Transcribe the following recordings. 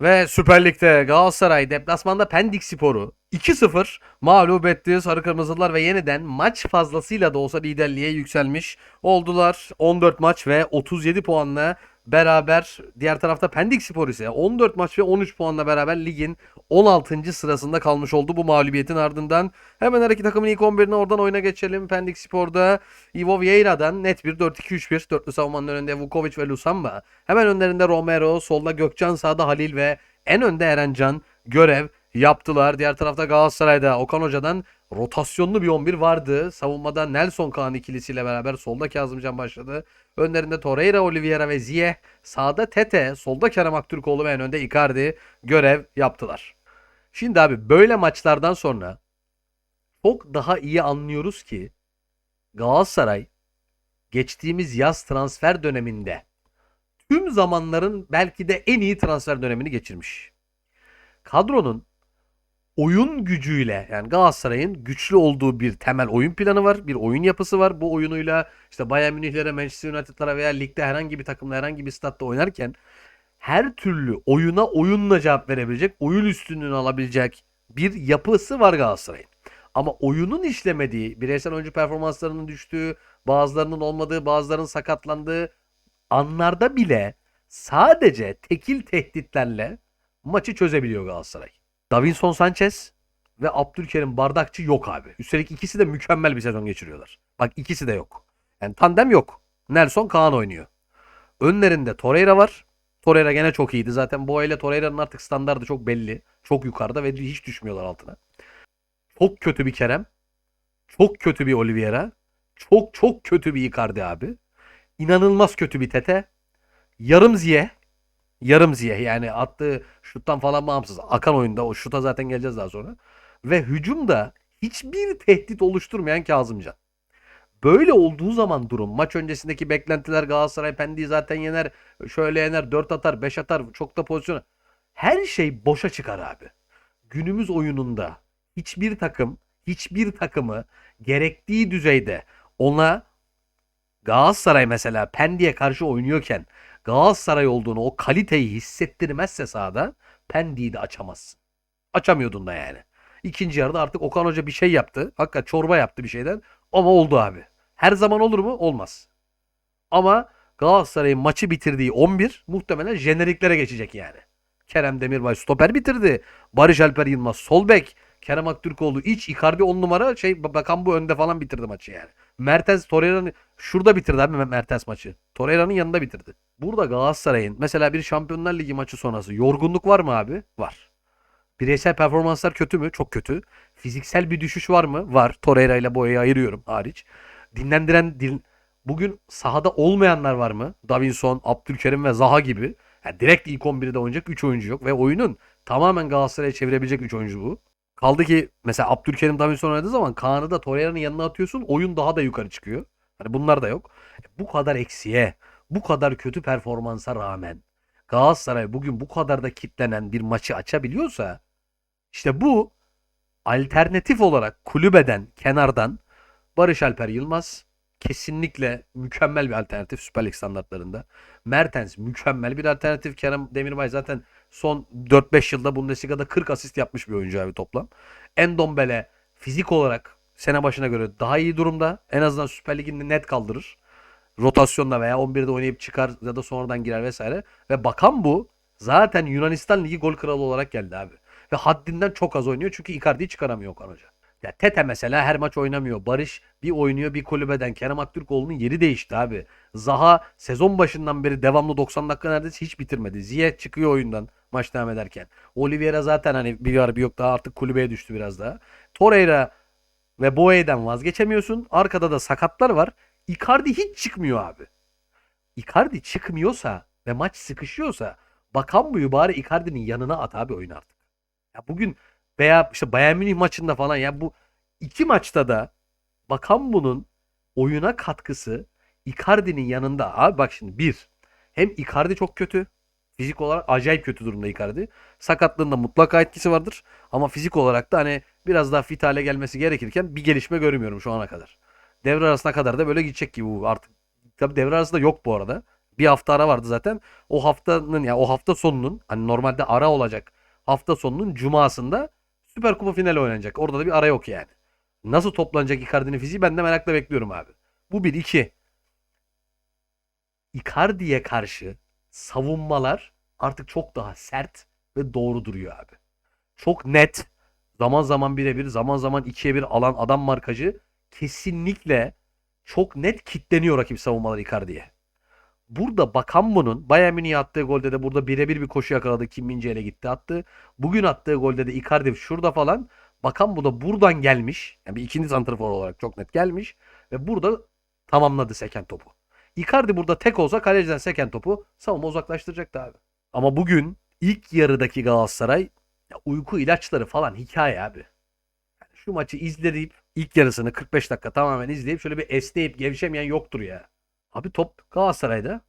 Ve Süper Lig'de Galatasaray deplasmanda Pendik Spor'u 2-0 mağlup etti. Sarı Kırmızılar ve yeniden maç fazlasıyla da olsa liderliğe yükselmiş oldular. 14 maç ve 37 puanla beraber diğer tarafta Pendik Spor ise 14 maç ve 13 puanla beraber ligin 16. sırasında kalmış oldu bu mağlubiyetin ardından. Hemen her iki takımın ilk 11'ine oradan oyuna geçelim. Pendik Spor'da Ivo Vieira'dan net bir 4-2-3-1. Dörtlü savunmanın önünde Vukovic ve Lusamba. Hemen önlerinde Romero, solda Gökcan, sağda Halil ve en önde Erencan görev yaptılar. Diğer tarafta Galatasaray'da Okan Hoca'dan rotasyonlu bir 11 vardı. Savunmada Nelson Kaan ikilisiyle beraber solda Kazımcan başladı. Önlerinde Torreira, Oliveira ve Ziyeh. Sağda Tete, solda Kerem Aktürkoğlu ve en önde Icardi görev yaptılar. Şimdi abi böyle maçlardan sonra çok daha iyi anlıyoruz ki Galatasaray geçtiğimiz yaz transfer döneminde tüm zamanların belki de en iyi transfer dönemini geçirmiş. Kadronun oyun gücüyle yani Galatasaray'ın güçlü olduğu bir temel oyun planı var. Bir oyun yapısı var. Bu oyunuyla işte Bayern Münih'lere, Manchester United'lara veya ligde herhangi bir takımla herhangi bir statta oynarken her türlü oyuna oyunla cevap verebilecek, oyun üstünlüğünü alabilecek bir yapısı var Galatasaray'ın. Ama oyunun işlemediği, bireysel oyuncu performanslarının düştüğü, bazılarının olmadığı, bazılarının sakatlandığı anlarda bile sadece tekil tehditlerle maçı çözebiliyor Galatasaray. Davinson Sanchez ve Abdülkerim Bardakçı yok abi. Üstelik ikisi de mükemmel bir sezon geçiriyorlar. Bak ikisi de yok. Yani tandem yok. Nelson Kaan oynuyor. Önlerinde Torreira var. Torreira gene çok iyiydi. Zaten Boğa ile Torreira'nın artık standardı çok belli. Çok yukarıda ve hiç düşmüyorlar altına. Çok kötü bir Kerem. Çok kötü bir Oliveira. Çok çok kötü bir Icardi abi. İnanılmaz kötü bir Tete. Yarım Ziye. Yarım Ziye yani attığı şuttan falan bağımsız. Akan oyunda o şuta zaten geleceğiz daha sonra. Ve hücumda hiçbir tehdit oluşturmayan Kazımcan. Böyle olduğu zaman durum maç öncesindeki beklentiler Galatasaray Pendik'i zaten yener. Şöyle yener 4 atar 5 atar çok da pozisyon. Her şey boşa çıkar abi. Günümüz oyununda hiçbir takım hiçbir takımı gerektiği düzeyde ona Galatasaray mesela Pendik'e karşı oynuyorken Galatasaray olduğunu o kaliteyi hissettirmezse sahada Pendik'i de açamazsın. Açamıyordun da yani. İkinci yarıda artık Okan Hoca bir şey yaptı. Hakikaten çorba yaptı bir şeyden. Ama oldu abi. Her zaman olur mu? Olmaz. Ama Galatasaray'ın maçı bitirdiği 11 muhtemelen jeneriklere geçecek yani. Kerem Demirbay stoper bitirdi. Barış Alper Yılmaz sol bek. Kerem Aktürkoğlu iç. Icardi 10 numara. Şey bakan bu önde falan bitirdi maçı yani. Mertens Torreira'nın şurada bitirdi abi Mertens maçı. Torreira'nın yanında bitirdi. Burada Galatasaray'ın mesela bir Şampiyonlar Ligi maçı sonrası yorgunluk var mı abi? Var. Bireysel performanslar kötü mü? Çok kötü. Fiziksel bir düşüş var mı? Var. Torreira ile Boya'yı ayırıyorum hariç. Dinlendiren din... bugün sahada olmayanlar var mı? Davinson, Abdülkerim ve Zaha gibi. Yani direkt ilk 11'de oynayacak 3 oyuncu yok ve oyunun tamamen Galatasaray'a çevirebilecek 3 oyuncu bu. Kaldı ki mesela Abdülkerim Davinson oynadığı zaman Kaan'ı da Torreira'nın yanına atıyorsun. Oyun daha da yukarı çıkıyor. Hani bunlar da yok. E, bu kadar eksiye, bu kadar kötü performansa rağmen Galatasaray bugün bu kadar da kitlenen bir maçı açabiliyorsa işte bu alternatif olarak kulübeden, kenardan Barış Alper Yılmaz kesinlikle mükemmel bir alternatif Süper Lig standartlarında. Mertens mükemmel bir alternatif. Kerem Demirbay zaten son 4-5 yılda Bundesliga'da 40 asist yapmış bir oyuncu abi toplam. Endombele fizik olarak sene başına göre daha iyi durumda. En azından Süper Lig'inde net kaldırır. Rotasyonla veya 11'de oynayıp çıkar ya da sonradan girer vesaire. Ve bakan bu zaten Yunanistan Ligi gol kralı olarak geldi abi. Ve haddinden çok az oynuyor çünkü Icardi'yi çıkaramıyor Okan Hoca. Ya Tete mesela her maç oynamıyor. Barış bir oynuyor bir kulübeden. Kerem Aktürkoğlu'nun yeri değişti abi. Zaha sezon başından beri devamlı 90 dakika neredeyse hiç bitirmedi. Ziyech çıkıyor oyundan maç devam ederken. Oliveira zaten hani bir var bir yok daha artık kulübeye düştü biraz daha. Torreira ve Boye'den vazgeçemiyorsun. Arkada da sakatlar var. Icardi hiç çıkmıyor abi. Icardi çıkmıyorsa ve maç sıkışıyorsa bakan buyu bari Icardi'nin yanına at abi oyun artık. Ya bugün veya işte Bayern Münih maçında falan ya bu iki maçta da bakan bunun oyuna katkısı Icardi'nin yanında. Abi bak şimdi bir hem Icardi çok kötü. Fizik olarak acayip kötü durumda Icardi. Sakatlığında mutlaka etkisi vardır. Ama fizik olarak da hani biraz daha fit hale gelmesi gerekirken bir gelişme görmüyorum şu ana kadar. Devre arasına kadar da böyle gidecek gibi bu artık. Tabii devre arasında yok bu arada. Bir hafta ara vardı zaten. O haftanın ya o hafta sonunun hani normalde ara olacak hafta sonunun cumasında Süper Kupa finali oynanacak. Orada da bir ara yok yani. Nasıl toplanacak Icardi'nin fiziği ben de merakla bekliyorum abi. Bu bir iki. Icardi'ye karşı savunmalar artık çok daha sert ve doğru duruyor abi. Çok net. Zaman zaman birebir, zaman zaman ikiye bir alan adam markajı kesinlikle çok net kitleniyor rakip savunmalar Icardi'ye. Burada Bakan bunun Bayern Münih'e attığı golde de burada birebir bir koşu yakaladı. Kim Min ile gitti attı. Bugün attığı golde de Icardi şurada falan. Bakan bu da buradan gelmiş. Yani bir ikinci santrafor olarak çok net gelmiş. Ve burada tamamladı seken topu. Icardi burada tek olsa kaleciden seken topu savunma uzaklaştıracaktı abi. Ama bugün ilk yarıdaki Galatasaray ya uyku ilaçları falan hikaye abi. Yani şu maçı izleyip ilk yarısını 45 dakika tamamen izleyip şöyle bir esneyip gevşemeyen yoktur ya. Abi top Galatasaray'da.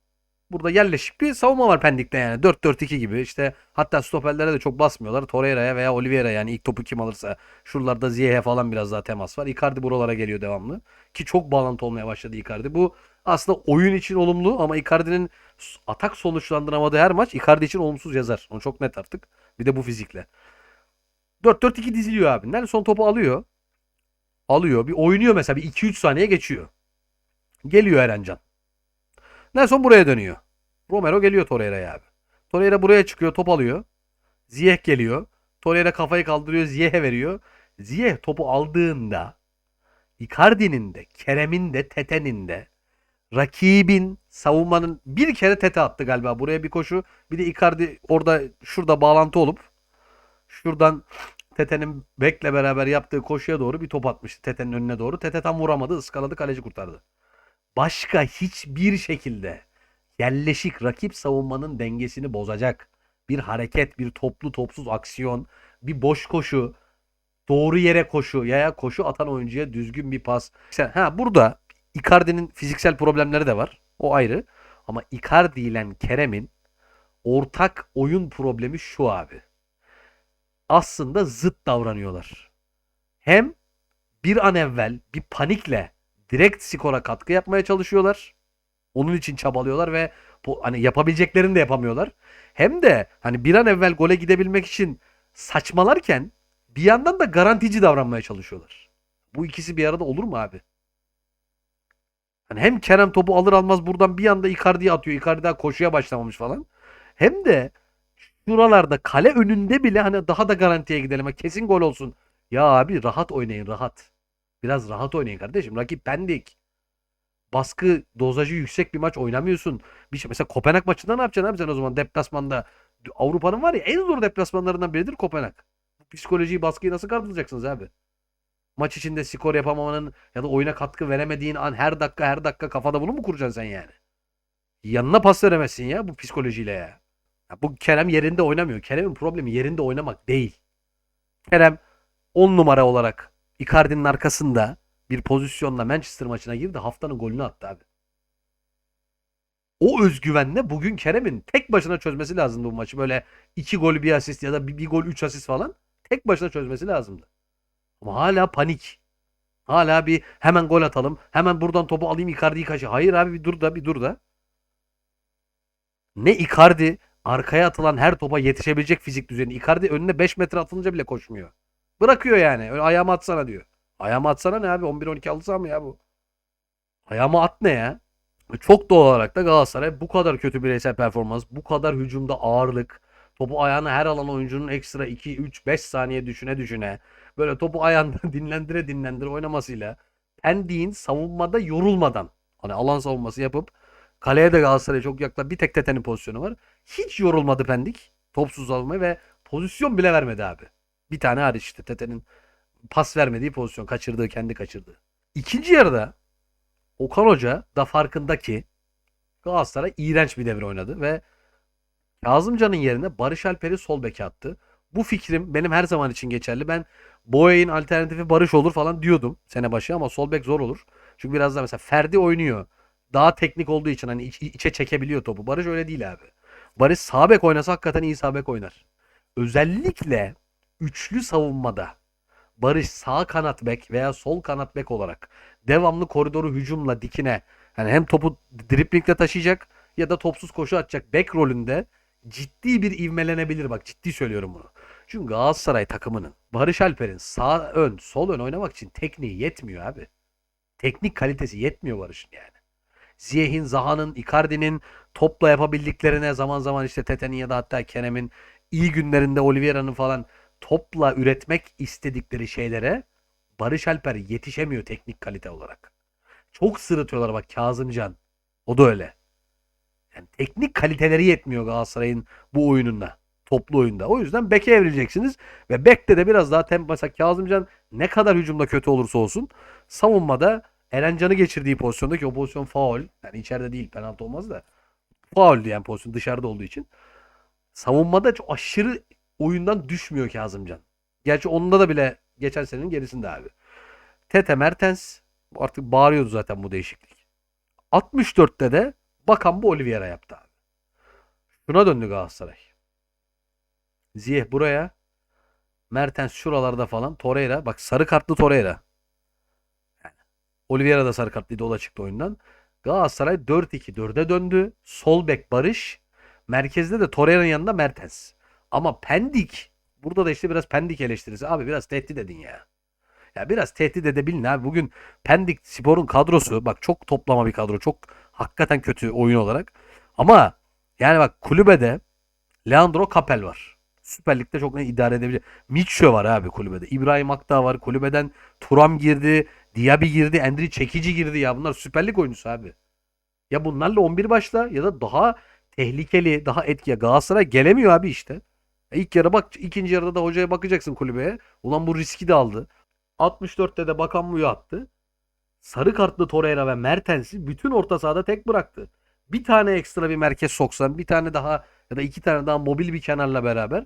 Burada yerleşik bir savunma var Pendik'te yani. 4-4-2 gibi işte hatta stoperlere de çok basmıyorlar. Torreira'ya veya Oliveira yani ilk topu kim alırsa. Şuralarda Ziyech'e falan biraz daha temas var. Icardi buralara geliyor devamlı. Ki çok bağlantı olmaya başladı Icardi. Bu aslında oyun için olumlu ama Icardi'nin atak sonuçlandıramadığı her maç Icardi için olumsuz yazar. O çok net artık. Bir de bu fizikle. 4-4-2 diziliyor abi. Nelson topu alıyor. Alıyor. Bir oynuyor mesela. Bir 2-3 saniye geçiyor. Geliyor Erencan. Nelson buraya dönüyor. Romero geliyor Torreira'ya abi. Torreira buraya çıkıyor. Top alıyor. Ziyech geliyor. Torreira kafayı kaldırıyor. Ziyech'e veriyor. Ziyech topu aldığında Icardi'nin de, Kerem'in de, Tete'nin de rakibin savunmanın bir kere Tete attı galiba. Buraya bir koşu. Bir de Icardi orada şurada bağlantı olup şuradan Tete'nin bekle beraber yaptığı koşuya doğru bir top atmıştı Tete'nin önüne doğru. Tete tam vuramadı, ıskaladı, kaleci kurtardı. Başka hiçbir şekilde yerleşik rakip savunmanın dengesini bozacak bir hareket, bir toplu topsuz aksiyon, bir boş koşu, doğru yere koşu ya koşu atan oyuncuya düzgün bir pas. Sen, ha burada Icardi'nin fiziksel problemleri de var. O ayrı. Ama Icardi ile Kerem'in ortak oyun problemi şu abi. Aslında zıt davranıyorlar. Hem bir an evvel bir panikle direkt skora katkı yapmaya çalışıyorlar. Onun için çabalıyorlar ve bu, hani yapabileceklerini de yapamıyorlar. Hem de hani bir an evvel gole gidebilmek için saçmalarken bir yandan da garantici davranmaya çalışıyorlar. Bu ikisi bir arada olur mu abi? Hani hem Kerem topu alır almaz buradan bir anda Icardi'ye atıyor. Icardi daha koşuya başlamamış falan. Hem de şuralarda kale önünde bile hani daha da garantiye gidelim. Kesin gol olsun. Ya abi rahat oynayın rahat. Biraz rahat oynayın kardeşim. Rakip Pendik. Baskı dozajı yüksek bir maç oynamıyorsun. Bir şey, mesela Kopenhag maçında ne yapacaksın abi sen o zaman deplasmanda? Avrupa'nın var ya en zor deplasmanlarından biridir Kopenhag. Psikolojiyi baskıyı nasıl kartılacaksınız abi? Maç içinde skor yapamamanın ya da oyuna katkı veremediğin an her dakika her dakika kafada bunu mu kuracaksın sen yani? Yanına pas veremezsin ya bu psikolojiyle ya. ya bu Kerem yerinde oynamıyor. Kerem'in problemi yerinde oynamak değil. Kerem 10 numara olarak Icardi'nin arkasında bir pozisyonla Manchester maçına girdi. Haftanın golünü attı abi. O özgüvenle bugün Kerem'in tek başına çözmesi lazımdı bu maçı. Böyle iki gol bir asist ya da bir, bir gol üç asist falan. Tek başına çözmesi lazımdı. Ama hala panik. Hala bir hemen gol atalım. Hemen buradan topu alayım Icardi'yi kaçı. Hayır abi bir dur da bir dur da. Ne Icardi arkaya atılan her topa yetişebilecek fizik düzeni. Icardi önüne 5 metre atılınca bile koşmuyor. Bırakıyor yani. Öyle ayağıma atsana diyor. Ayağıma atsana ne abi? 11-12 alırsa mı ya bu? Ayağıma at ne ya? Çok doğal olarak da Galatasaray bu kadar kötü bireysel performans, bu kadar hücumda ağırlık, topu ayağına her alan oyuncunun ekstra 2, 3, 5 saniye düşüne düşüne böyle topu ayağında dinlendire dinlendire oynamasıyla Pendik'in savunmada yorulmadan hani alan savunması yapıp kaleye de Galatasaray'a çok yakla bir tek Tete'nin pozisyonu var. Hiç yorulmadı Pendik topsuz savunmayı ve pozisyon bile vermedi abi. Bir tane hariç işte Tete'nin pas vermediği pozisyon kaçırdığı kendi kaçırdığı. İkinci yarıda Okan Hoca da farkında ki Galatasaray iğrenç bir devre oynadı ve Kazımcan'ın yerine Barış Alper'i sol beke attı. Bu fikrim benim her zaman için geçerli. Ben Boya'nın alternatifi Barış olur falan diyordum sene başı ama sol bek zor olur. Çünkü biraz daha mesela Ferdi oynuyor. Daha teknik olduğu için hani iç, içe çekebiliyor topu. Barış öyle değil abi. Barış sağ bek oynasa hakikaten iyi sağ bek oynar. Özellikle üçlü savunmada Barış sağ kanat bek veya sol kanat bek olarak devamlı koridoru hücumla dikine yani hem topu driplingle taşıyacak ya da topsuz koşu atacak bek rolünde ciddi bir ivmelenebilir bak ciddi söylüyorum bunu. Çünkü Galatasaray takımının Barış Alper'in sağ ön sol ön oynamak için tekniği yetmiyor abi. Teknik kalitesi yetmiyor Barış'ın yani. Ziyeh'in, Zaha'nın, Icardi'nin topla yapabildiklerine zaman zaman işte Tete'nin ya da hatta Kerem'in iyi günlerinde Oliveira'nın falan topla üretmek istedikleri şeylere Barış Alper yetişemiyor teknik kalite olarak. Çok sırıtıyorlar bak Kazımcan. O da öyle. Yani teknik kaliteleri yetmiyor Galatasaray'ın bu oyununda. Toplu oyunda. O yüzden beke evrileceksiniz. Ve bekte de biraz daha tempo. Mesela Kazımcan ne kadar hücumda kötü olursa olsun savunmada Erencan'ı geçirdiği pozisyonda ki o pozisyon faul. Yani içeride değil penaltı olmaz da. Fauldü yani pozisyon dışarıda olduğu için. Savunmada çok aşırı oyundan düşmüyor Kazımcan. Gerçi onda da bile geçen senenin gerisinde abi. Tete Mertens artık bağırıyordu zaten bu değişiklik. 64'te de bakan bu Oliveira yaptı abi. Şuna döndü Galatasaray. Ziyeh buraya. Mertens şuralarda falan. Torreira. Bak sarı kartlı Torreira. Yani Oliveira da sarı kartlıydı. O da çıktı oyundan. Galatasaray 4-2-4'e döndü. Sol bek Barış. Merkezde de Torreira'nın yanında Mertens. Ama Pendik. Burada da işte biraz Pendik eleştirisi. Abi biraz tehdit edin ya. Ya biraz tehdit edebilin abi. Bugün Pendik Spor'un kadrosu bak çok toplama bir kadro. Çok hakikaten kötü oyun olarak. Ama yani bak kulübede Leandro Capel var. Süper Lig'de çok ne idare edebilecek. Mitchell var abi kulübede. İbrahim Akdağ var. Kulübeden Turam girdi. Diaby girdi. Endri Çekici girdi ya. Bunlar Süper Lig oyuncusu abi. Ya bunlarla 11 başla ya da daha tehlikeli, daha etki. Galatasaray gelemiyor abi işte. E İlk yarı bak, ikinci yarıda da hocaya bakacaksın kulübeye. Ulan bu riski de aldı. 64'te de Bakan Muyu attı. Sarı kartlı Torreira ve Mertens'i bütün orta sahada tek bıraktı. Bir tane ekstra bir merkez soksan, bir tane daha ya da iki tane daha mobil bir kenarla beraber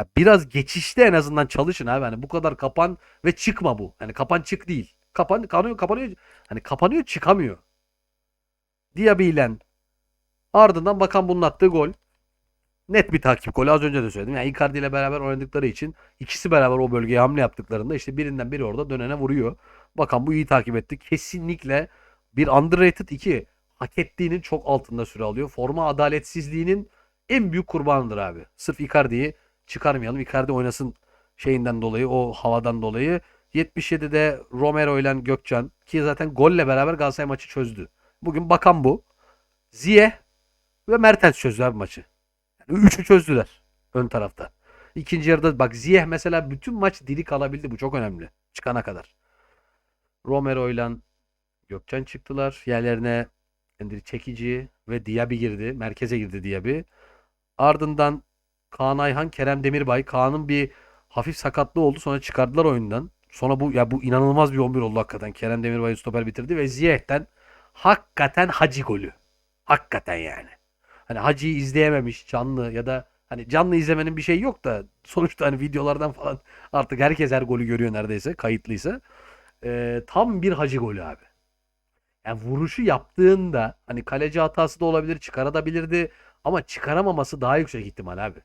ya biraz geçişte en azından çalışın abi. Hani bu kadar kapan ve çıkma bu. Hani kapan çık değil. Kapan kapanıyor, kapanıyor. Hani kapanıyor, çıkamıyor. Diaby ardından Bakan bunun attığı gol. Net bir takip golü az önce de söyledim. Yani Icardi ile beraber oynadıkları için ikisi beraber o bölgeye hamle yaptıklarında işte birinden biri orada dönene vuruyor. Bakan bu iyi takip etti. Kesinlikle bir underrated iki hak ettiğinin çok altında süre alıyor. Forma adaletsizliğinin en büyük kurbanıdır abi. Sırf Icardi'yi çıkarmayalım. Icardi oynasın şeyinden dolayı o havadan dolayı. 77'de Romero ile Gökcan ki zaten golle beraber Galatasaray maçı çözdü. Bugün bakan bu. Ziyeh ve Mertens çözdü abi maçı. Yani üçü çözdüler ön tarafta. İkinci yarıda bak Ziyeh mesela bütün maç diri kalabildi. Bu çok önemli. Çıkana kadar. Romero ile Gökçen çıktılar. Yerlerine Endiri Çekici ve Diaby girdi. Merkeze girdi Diaby. Ardından Kaan Ayhan, Kerem Demirbay. Kaan'ın bir hafif sakatlığı oldu. Sonra çıkardılar oyundan. Sonra bu ya bu inanılmaz bir 11 oldu hakikaten. Kerem Demirbay'ı stoper bitirdi ve Ziyeh'ten hakikaten Hacı golü. Hakikaten yani. Hani Hacı'yı izleyememiş canlı ya da hani canlı izlemenin bir şey yok da sonuçta hani videolardan falan artık herkes her golü görüyor neredeyse kayıtlıysa. Ee, tam bir Hacı golü abi. Yani vuruşu yaptığında hani kaleci hatası da olabilir, çıkarabilirdi ama çıkaramaması daha yüksek ihtimal abi.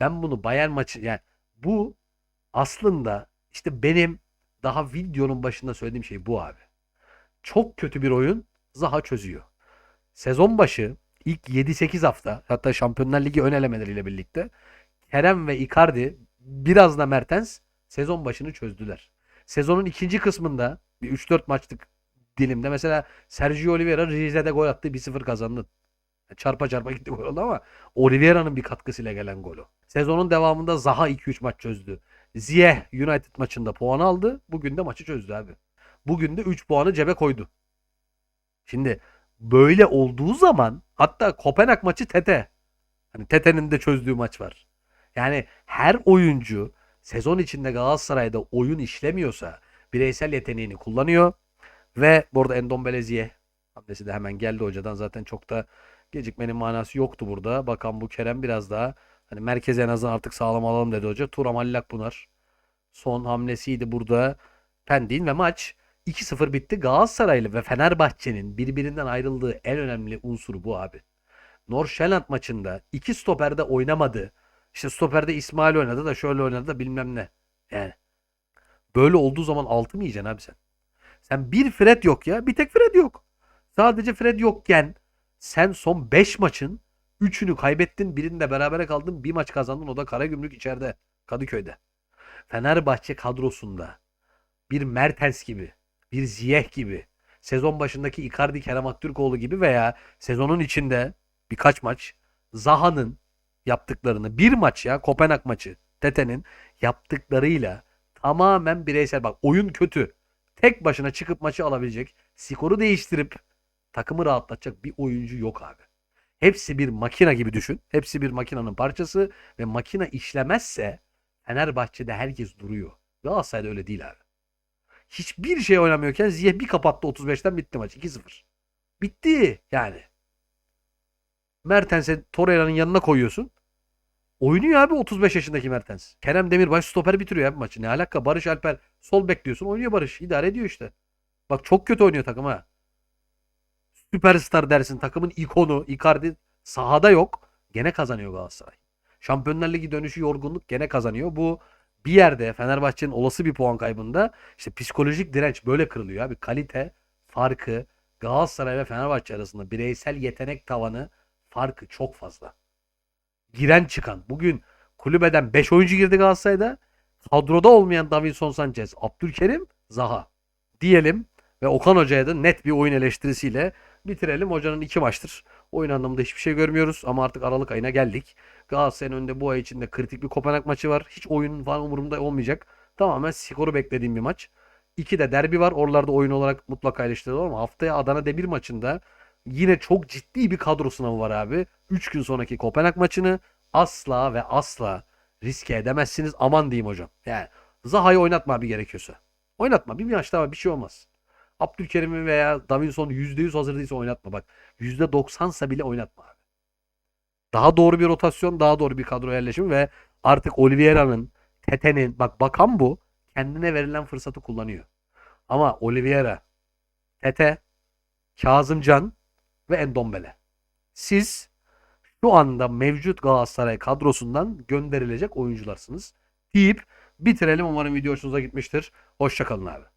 Ben bunu Bayern maçı yani bu aslında işte benim daha videonun başında söylediğim şey bu abi. Çok kötü bir oyun Zaha çözüyor. Sezon başı ilk 7-8 hafta hatta Şampiyonlar Ligi ön elemeleriyle birlikte Kerem ve Icardi biraz da Mertens sezon başını çözdüler. Sezonun ikinci kısmında bir 3-4 maçlık dilimde mesela Sergio Oliveira Rize'de gol attı 1-0 kazandı. Çarpa çarpa gitti gol oldu ama Oliveira'nın bir katkısıyla gelen golü. Sezonun devamında Zaha 2-3 maç çözdü. Ziyeh United maçında puan aldı. Bugün de maçı çözdü abi. Bugün de 3 puanı cebe koydu. Şimdi böyle olduğu zaman hatta Kopenhag maçı Tete. Hani Tete'nin de çözdüğü maç var. Yani her oyuncu sezon içinde Galatasaray'da oyun işlemiyorsa bireysel yeteneğini kullanıyor ve bu arada Endombele Ziyeh hamlesi de hemen geldi hocadan zaten çok da gecikmenin manası yoktu burada. Bakan bu Kerem biraz daha hani merkeze en azından artık sağlam alalım dedi hoca. Turam Allak Pınar son hamlesiydi burada. Pendik'in ve maç 2-0 bitti. Galatasaraylı ve Fenerbahçe'nin birbirinden ayrıldığı en önemli unsuru bu abi. Norşeland maçında iki stoperde oynamadı. İşte stoperde İsmail oynadı da şöyle oynadı da bilmem ne. Yani böyle olduğu zaman altı mı yiyeceksin abi sen? Sen bir Fred yok ya. Bir tek Fred yok. Sadece Fred yokken Sen son 5 maçın 3'ünü kaybettin. Birinde berabere kaldın. Bir maç kazandın. O da Karagümrük içeride. Kadıköy'de. Fenerbahçe kadrosunda bir Mertens gibi, bir Ziyeh gibi, sezon başındaki Icardi Kerem Aktürkoğlu gibi veya sezonun içinde birkaç maç Zaha'nın yaptıklarını bir maç ya Kopenhag maçı Tete'nin yaptıklarıyla tamamen bireysel bak oyun kötü. Tek başına çıkıp maçı alabilecek, skoru değiştirip takımı rahatlatacak bir oyuncu yok abi. Hepsi bir makina gibi düşün. Hepsi bir makinanın parçası ve makina işlemezse Fenerbahçe'de herkes duruyor. Galatasaray'da öyle değil abi. Hiçbir şey oynamıyorken Ziyeh bir kapattı 35'ten bitti maç 2-0. Bitti yani. Mertens'e Torreira'nın yanına koyuyorsun. Oynuyor abi 35 yaşındaki Mertens. Kerem Demirbaş stoper bitiriyor abi maçı. Ne alaka Barış Alper sol bekliyorsun. Oynuyor Barış. İdare ediyor işte. Bak çok kötü oynuyor takım ha. Süperstar dersin takımın ikonu Icardi sahada yok. Gene kazanıyor Galatasaray. Şampiyonlar Ligi dönüşü yorgunluk gene kazanıyor. Bu bir yerde Fenerbahçe'nin olası bir puan kaybında işte psikolojik direnç böyle kırılıyor abi. Kalite farkı Galatasaray ve Fenerbahçe arasında bireysel yetenek tavanı farkı çok fazla. Giren çıkan. Bugün kulübeden 5 oyuncu girdi Galatasaray'da. Kadroda olmayan Davinson Sanchez, Abdülkerim, Zaha diyelim ve Okan Hoca'ya da net bir oyun eleştirisiyle bitirelim. Hocanın iki maçtır. Oyun anlamında hiçbir şey görmüyoruz ama artık Aralık ayına geldik. Galatasaray'ın önünde bu ay içinde kritik bir Kopenhag maçı var. Hiç oyun falan umurumda olmayacak. Tamamen skoru beklediğim bir maç. İki de derbi var. Oralarda oyun olarak mutlaka eleştirilir ama haftaya Adana Demir maçında yine çok ciddi bir kadro sınavı var abi. 3 gün sonraki Kopenhag maçını asla ve asla riske edemezsiniz. Aman diyeyim hocam. Yani Zaha'yı oynatma abi gerekiyorsa. Oynatma. Bir maç daha var. Bir şey olmaz. Abdülkerim'i veya Davinson'u %100 hazır değilse oynatma. Bak %90'sa bile oynatma abi. Daha doğru bir rotasyon, daha doğru bir kadro yerleşimi ve artık Oliveira'nın, Tete'nin, bak bakan bu kendine verilen fırsatı kullanıyor. Ama Oliveira, Tete, Kazımcan ve Endombele. Siz şu anda mevcut Galatasaray kadrosundan gönderilecek oyuncularsınız deyip bitirelim. Umarım video hoşunuza gitmiştir. Hoşçakalın abi.